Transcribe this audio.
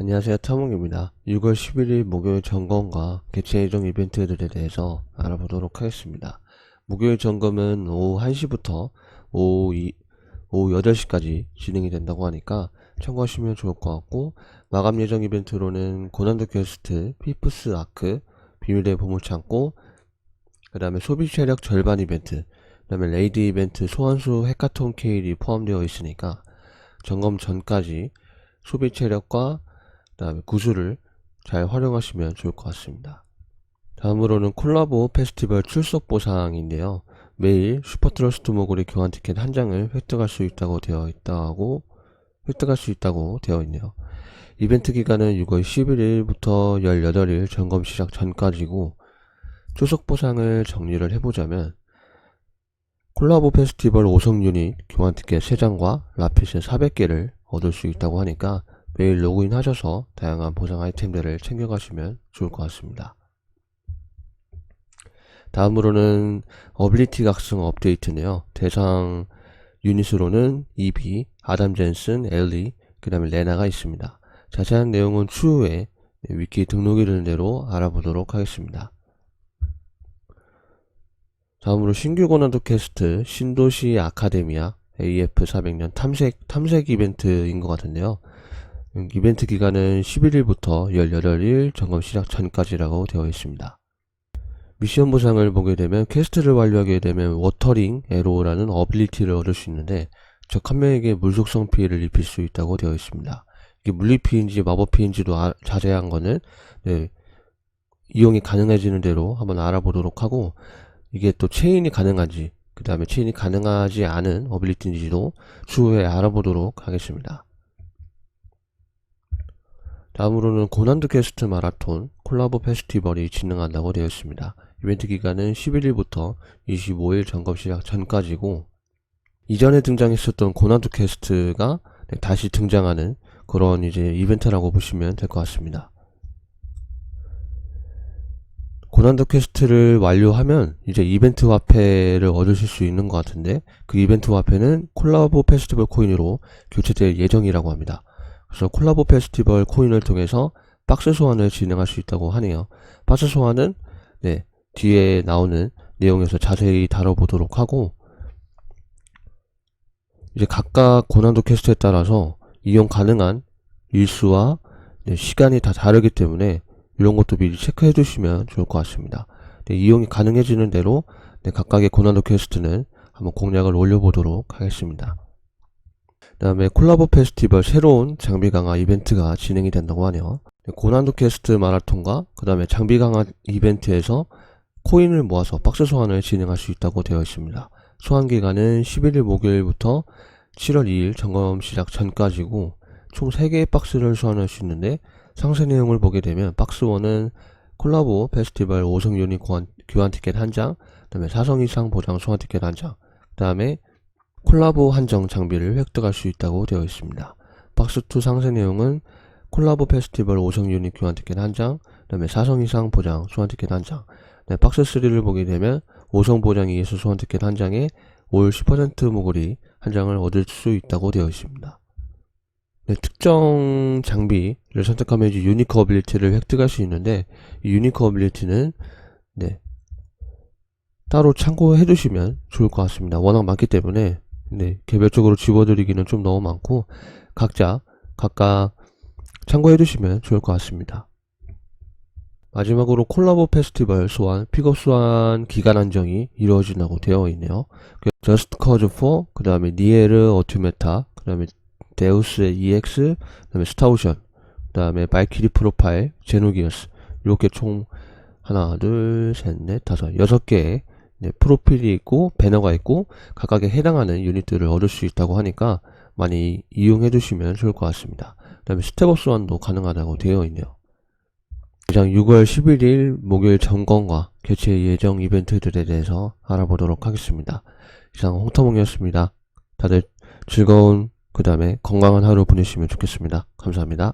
안녕하세요. 타몽입니다. 6월 11일 목요일 점검과 개최 예정 이벤트들에 대해서 알아보도록 하겠습니다. 목요일 점검은 오후 1시부터 오후, 2, 오후 8시까지 진행이 된다고 하니까 참고하시면 좋을 것 같고 마감 예정 이벤트로는 고난도 퀘스트, 피프스 아크, 비밀의 보물창고, 그 다음에 소비 체력 절반 이벤트, 그 다음에 레이드 이벤트 소환수 헤카톤 케일이 포함되어 있으니까 점검 전까지 소비 체력과 그 다음에 구슬을 잘 활용하시면 좋을 것 같습니다. 다음으로는 콜라보 페스티벌 출석 보상인데요. 매일 슈퍼트러스트 모글의 교환 티켓 한 장을 획득할 수 있다고 되어 있다고 획득할 수 있다고 되어 있네요. 이벤트 기간은 6월 11일부터 18일 점검 시작 전까지고 출석 보상을 정리를 해보자면 콜라보 페스티벌 5성 유닛 교환 티켓 3장과 라피스 400개를 얻을 수 있다고 하니까 매일 로그인 하셔서 다양한 보상 아이템들을 챙겨가시면 좋을 것 같습니다. 다음으로는 어빌리티 각성 업데이트인데요. 대상 유닛으로는 이비, 아담 젠슨, 엘리, 그 다음에 레나가 있습니다. 자세한 내용은 추후에 위키 등록 이르는대로 알아보도록 하겠습니다. 다음으로 신규 고난도 퀘스트 신도시 아카데미아 AF 400년 탐색 탐색 이벤트인 것 같은데요. 음, 이벤트 기간은 11일부터 18일 점검 시작 전까지라고 되어 있습니다. 미션 보상을 보게 되면 퀘스트를 완료하게 되면 워터링 에로라는 어빌리티를 얻을 수 있는데 적 한 명에게 물속성 피해를 입힐 수 있다고 되어 있습니다. 이게 물리피인지 마법피인지도 아- 자세한 거는 네, 이용이 가능해지는 대로 한번 알아보도록 하고 이게 또 체인이 가능한지 그 다음에 체인이 가능하지 않은 어빌리티인지도 추후에 알아보도록 하겠습니다. 다음으로는 고난도 퀘스트 마라톤 콜라보 페스티벌이 진행한다고 되어 있습니다. 이벤트 기간은 11일부터 25일 점검 시작 전까지고 이전에 등장했었던 고난도 퀘스트가 네, 다시 등장하는 그런 이제 이벤트라고 보시면 될 것 같습니다. 고난도 퀘스트를 완료하면 이제 이벤트 화폐를 얻으실 수 있는 것 같은데 그 이벤트 화폐는 콜라보 페스티벌 코인으로 교체될 예정이라고 합니다. 그래서 콜라보 페스티벌 코인을 통해서 박스 소환을 진행할 수 있다고 하네요. 박스 소환은 네, 뒤에 나오는 내용에서 자세히 다뤄보도록 하고 이제 각각 고난도 퀘스트에 따라서 이용 가능한 일수와 네, 시간이 다 다르기 때문에 이런 것도 미리 체크해 두시면 좋을 것 같습니다. 네, 이용이 가능해지는 대로 네, 각각의 고난도 퀘스트는 한번 공략을 올려보도록 하겠습니다. 그 다음에 콜라보 페스티벌 새로운 장비 강화 이벤트가 진행이 된다고 하네요. 네, 고난도 퀘스트 마라톤과 그 다음에 장비 강화 이벤트에서 코인을 모아서 박스 소환을 진행할 수 있다고 되어 있습니다. 소환 기간은 11일 목요일부터 7월 2일 점검 시작 전까지고 총 3개의 박스를 소환할 수 있는데 상세 내용을 보게 되면 박스 1은 콜라보 페스티벌 5성 유닛 교환, 교환 티켓 1장, 그 다음에 4성 이상 보장 소환 티켓 1장, 그 다음에 콜라보 한정 장비를 획득할 수 있다고 되어 있습니다. 박스 2 상세 내용은 콜라보 페스티벌 5성 유닛 교환 티켓 1장, 그 다음에 4성 이상 보장 소환 티켓 1장, 네, 박스 3를 보게 되면 5성 보장 ES 소환 티켓 1장에 올 10% 모글이 한 장을 얻을 수 있다고 되어 있습니다. 네, 특정 장비를 선택하면 이제 유니크 어빌리티를 획득할 수 있는데 이 유니크 어빌리티는 네, 따로 참고해 두시면 좋을 것 같습니다. 워낙 많기 때문에 네, 개별적으로 집어드리기는 좀 너무 많고 각자 각각 참고해 두시면 좋을 것 같습니다. 마지막으로 콜라보 페스티벌 소환, 픽업 소환 기간 한정이 이루어진다고 되어 있네요. 그 저스트 커즈 4, 그 다음에 니에르 어투메타, 그 다음에 데우스의 EX, 그 다음에 스타오션, 그 다음에 발키리 프로파일, 제노기어스 이렇게 총 하나, 둘, 셋, 넷, 다섯, 여섯 개의 네, 프로필이 있고 배너가 있고 각각에 해당하는 유닛들을 얻을 수 있다고 하니까 많이 이용해 주시면 좋을 것 같습니다. 그 다음에 스텝업 소환도 가능하다고 되어 있네요. 이상 6월 11일 목요일 점검과 개최 예정 이벤트들에 대해서 알아보도록 하겠습니다. 이상 홍터몽이었습니다. 다들 즐거운 그 다음에 건강한 하루 보내시면 좋겠습니다. 감사합니다.